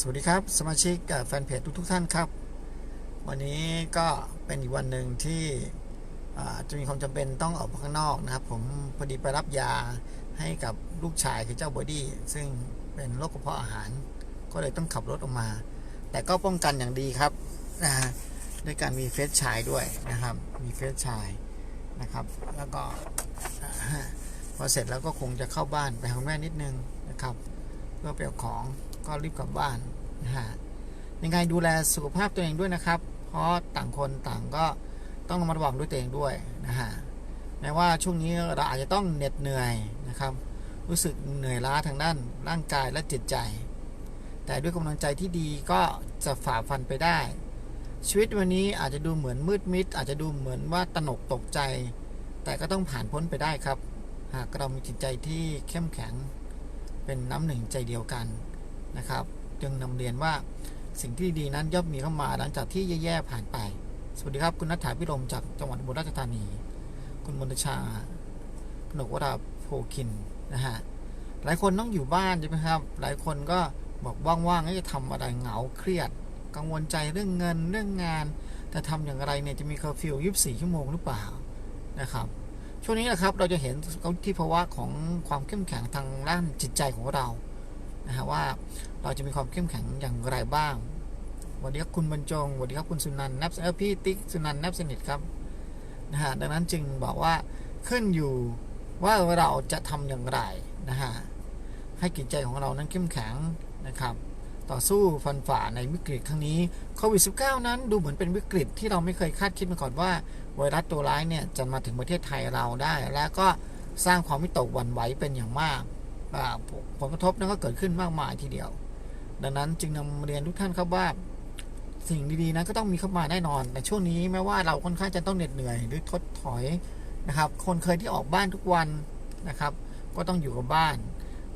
สวัสดีครับ สมาชิกแฟนเพจทุกทท่านครับ วันนี้ก็เป็นอีกวันหนึ่งที่จะมีความจำเป็นต้องออกไปข้างนอกนะครับ ผมพอดีไปรับยาให้กับลูกชายคือเจ้าบอดี้ซึ่งเป็นโรคกระเพาะอาหาร ก็เลยต้องขับรถออกมา แต่ก็ป้องกันอย่างดีครับนะฮะด้วยการมีเฟสชายด้วยนะครับ มีเฟสชายนะครับ แล้วก็พอเสร็จแล้วก็คงจะเข้าบ้านไปหาแม่นิดนึงนะครับ เพื่อไปเอาของ ก็รีบกลับบ้านนะฮะยังไงดูแลสุขภาพตัวเองด้วยนะครับ เพราะต่างคนต่างก็ต้องระมัดระวังด้วยตัวเองด้วยนะฮะแม้ว่าช่วงนี้เราอาจจะต้องเหน็ดเหนื่อยนะครับ รู้สึกเหนื่อยล้าทางด้านร่างกายและจิตใจ แต่ด้วยกำลังใจที่ดีก็จะฝ่าฟันไปได้ ชีวิตวันนี้อาจจะดูเหมือนมืดมิด อาจจะดูเหมือนว่าตนกตกใจ แต่ก็ต้องผ่านพ้นไปได้ครับ หากเรามีจิตใจที่เข้มแข็งเป็นน้ำหนึ่งใจเดียวกัน นะครับ จึงนำเรียนว่าสิ่งที่ดีนั้นย่อมมีเข้ามาหลังจากที่แย่ๆผ่านไป สวัสดีครับ คุณนัทธาพิรมจากจังหวัดอุบลราชธานี คุณมนชากนกวราโพคินนะฮะหลายคนต้องอยู่บ้านใช่ไหมครับ หลายคนก็บอกว่างๆจะทำอะไรเหงาเครียด กังวลใจเรื่องเงินเรื่องงาน แต่ทำอย่างไรเนี่ยจะมีเคอร์ฟิว24 ชั่วโมงหรือเปล่านะครับช่วงนี้นะครับเราจะเห็นที่ภาวะของความเข้มแข็งทางด้านจิตใจของเรา นะฮะว่าเราจะมีความเข้มแข็งอย่างไรบ้างสวัสดีครับคุณบรรจงสวัสดีครับคุณสุนันท์นับเออพี่ติ๊กสุนันท์นับสนิทครับนะฮะดังนั้นจึงบอกว่าขึ้นอยู่ว่าเราจะทำอย่างไรนะฮะให้จิตใจของเรานั้นเข้มแข็งนะครับ ต่อสู้ฟันฝ่าในวิกฤตครั้งนี้โควิด -19 นั้นดูเหมือนเป็นวิกฤตที่เราไม่เคยคาดคิดมาก่อนว่าไวรัสตัวร้ายเนี่ยจะมาถึงประเทศไทยเราได้ และก็สร้างความวิตกหวั่นไหวเป็นอย่างมาก ผลกระทบนั้นก็เกิดขึ้นมากมายทีเดียว ดังนั้นจึงนำเรียนทุกท่านครับว่าสิ่งดีๆนั้นก็ต้องมีเข้ามาแน่นอน แต่ช่วงนี้แม้ว่าเราค่อนข้างจะต้องเหน็ดเหนื่อย หรือทดถอยนะครับ คนเคยที่ออกบ้านทุกวันนะครับ ก็ต้องอยู่กับบ้าน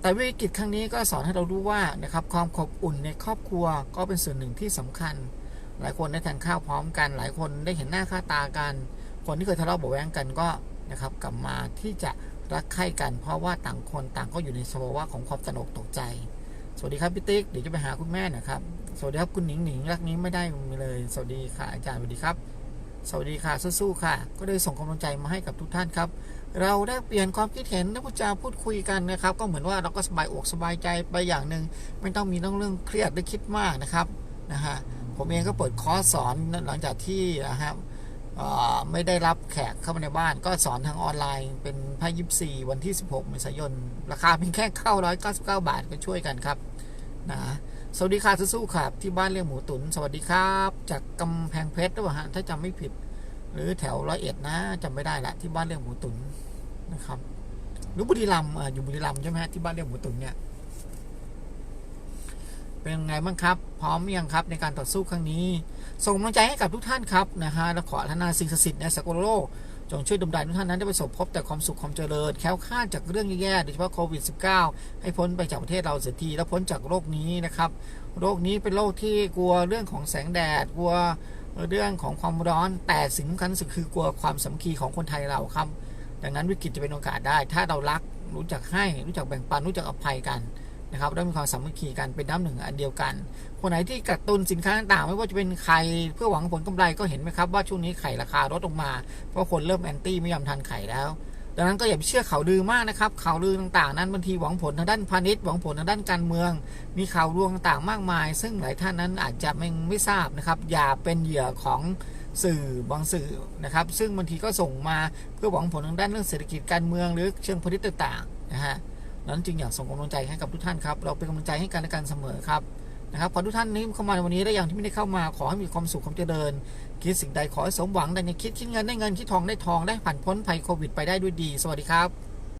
แต่วิกฤตครั้งนี้ก็สอนให้เรารู้ว่านะครับความขอบอุ่นในครอบครัวก็เป็นส่วนหนึ่งที่สำคัญ หลายคนได้ทานข้าวพร้อมกัน หลายคนได้เห็นหน้าค่าตากัน คนที่เคยทะเลาะเบาะแว้งกันก็นะครับกลับมาที่จะ รักใคร่กัน เพราะว่าต่างคนต่างก็อยู่ในสภาวะของความตระหนกตกใจ สวัสดีครับพี่ติ๊กเดี๋ยวจะไปหาคุณแม่นะครับ สวัสดีครับคุณหนิงหนิงรักนี้ไม่ได้มีเลย สวัสดีค่ะอาจารย์สวัสดีครับ สวัสดีค่ะสู้ๆค่ะ ก็ได้ส่งกำลังใจมาให้กับทุกท่านครับ เราได้เปลี่ยนความคิดเห็นและพูดจาพูดคุยกันนะครับ ก็เหมือนว่าเราก็สบายอกสบายใจไปอย่างหนึ่งไม่ต้องมีต้องเรื่องเครียดหรือคิดมากนะครับนะฮะผมเองก็เปิดคอร์สสอนหลังจากที่นะครับ ไม่ได้รับแขกเข้ามาในบ้าน ก็สอนทางออนไลน์เป็นพายิบสี่วันที่ 16เมษายน ราคาเพียงแค่เข้า 199 บาทก็ช่วยกันครับนะสวัสดีค่ะสู้ๆครับที่บ้านเลี้ยงหมูตุน สวัสดีครับ จากกำแพงเพชรหรือเปล่าฮะถ้าจำไม่ผิด หรือแถวร้อยเอ็ดนะจำไม่ได้ละที่บ้านเลี้ยงหมูตุนนะครับหรือบุรีรัมย์อยู่บุรีรัมย์ใช่ไหมฮะที่บ้านเลี้ยงหมูตุนเนี่ยเป็นยังไงบ้างครับ พร้อมยังครับในการต่อสู้ครั้งนี้ ส่งกำลังใจให้กับทุกท่านครับนะฮะและขออธนาสิ่งศักดิ์สิทธิ์ในสกลโลกจงช่วยดลใจทุกท่านนั้นได้ประสบพบแต่ความสุขความเจริญ แค้วคลาดจากเรื่องแย่ๆโดยเฉพาะโควิด -19 ให้พ้นไปจากประเทศเราเสียทีและพ้นจากโรคนี้นะครับ โรคนี้เป็นโรคที่กลัวเรื่องของแสงแดดกลัวเรื่องของความร้อนแต่สิ่งสำคัญสุดคือกลัวความสามัคคีของคนไทยเราครับ ดังนั้นวิกฤตจะเป็นโอกาสได้ ถ้าเรารักรู้จักให้รู้จักแบ่งปันรู้จักอภัยกัน นะครับแล้มีความสามัคคีกันเป็นน้ำหนึ่งอันเดียวกัน คนไหนที่กักตุนสินค้าต่างๆ ไม่ว่าจะเป็นไข่เพื่อหวังผลกำไรก็เห็นไหมครับว่าช่วงนี้ไข่ราคาลดลงมา เพราะคนเริ่มแอนตี้ไม่ยอมทานไข่แล้วดังนั้นก็อย่าไปเชื่อข่าวลือมากนะครับข่าวลือต่างๆ นั้นบางทีหวังผลทางด้านพาณิชย์หวังผลทางด้านการเมือง มีข่าวลวงต่างๆมากมาย ซึ่งหลายท่านนั้นอาจจะไม่ไม่ทราบนะครับ อย่าเป็นเหยื่อของสื่อบางสื่อนะครับ ซึ่งบางทีก็ส่งมาเพื่อหวังผลทางด้านเรื่องเศรษฐกิจการเมืองหรือเชิงพาณิชย์ต่างๆนะฮะ นั้นจึงอยากส่งกำลังใจให้กับทุกท่านครับ เราเป็นกำลังใจให้กันและกันเสมอครับนะครับขอทุกท่านนี้เข้ามาในวันนี้และอย่างที่ไม่ได้เข้ามาขอให้มีความสุขความเจริญ คิดสิ่งใดขอให้สมหวังดังในคิดคิดเงินได้เงินคิดทองได้ทองได้ผ่านพ้นภัยโควิดไปได้ด้วยดี สวัสดีครับ